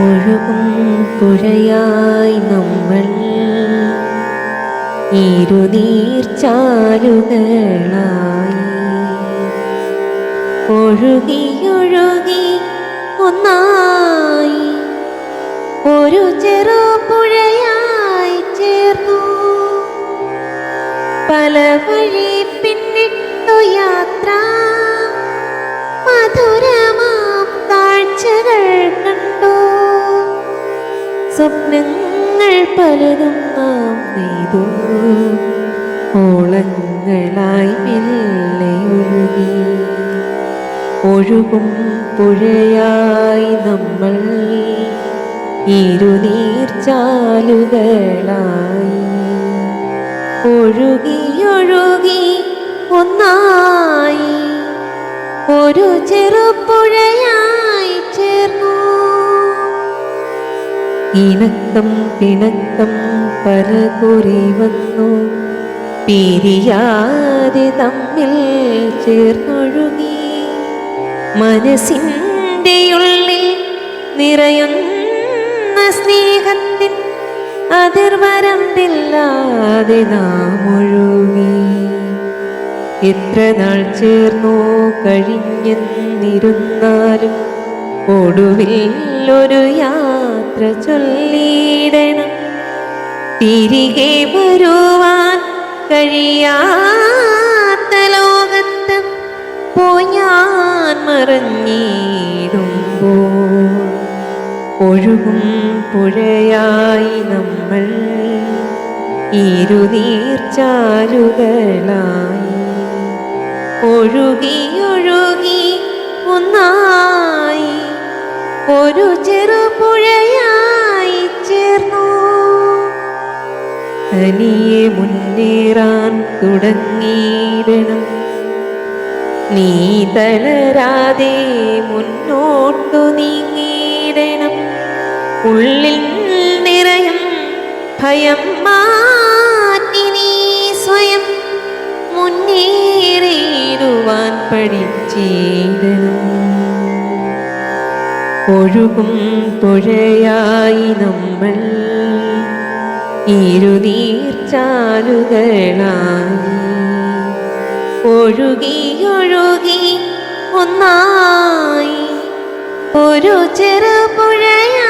ഒഴുകും പുഴയായി നമ്മൾ ഇരുനീർച്ചാലുകളായി ഒഴുകിയൊഴുകി ഒന്നായി. ഒരു ചെറു പുഴയായി ചേർന്നു. പല വഴി സ്വപ്നങ്ങൾ പലതും നാം നെയ്തു. ഓളങ്ങളായി മെല്ലെ ഒഴുകി. ഒഴുകും പുഴയായി നമ്മൾ ഇരുനീർച്ചാലുകളായി ഒഴുകി ഒന്നായി. ഒരു ചെറുപുഴയായി ഇണക്കം പിണക്കം പരകുറി വന്നു പിരിയാതെ തമ്മിൽ ചേർന്നൊഴുകി. മനസ്സിന്റെ ഉള്ളിൽ നിറയുന്ന സ്നേഹത്തിൽ അതിർവരമ്പില്ലാതെ നാം ഒഴുകി. എത്ര നാൾ ചേർന്നോ കഴിഞ്ഞെന്നിരുന്നാലും ഒടുവിൽ ഒരു യാത്ര ചൊല്ലിയിടണം. തിരികെ വരുവാൻ കഴിയാത്ത ലോകത്ത് പോയാൻ ഞാൻ മറഞ്ഞിടുമ്പോൾ ഒഴുകും പുഴയായി നമ്മൾ ഇരുനീർച്ചാലുകളായി ഒഴുകി ഒഴുകി ഒന്നായി ഒരു ചെറുപുഴയായി ചേർന്നു. തനിയെ മുന്നേറാൻ തുടങ്ങിയിടണം. നീ തളരാതെ മുന്നോട്ടു നീങ്ങിയിടണം. ഉള്ളിൽ നിറയും ഭയം മാറ്റി നീ സ്വയം മുന്നേറിയിടുവാൻ പഠിച്ചിടണം. ഒഴുകും പുഴയായി നമ്മൾ. ഇരുനീർച്ചാലുകളായി ഒഴുകി ഒഴുകി ഒന്നായി. ഒരു ചെറുപുഴയായി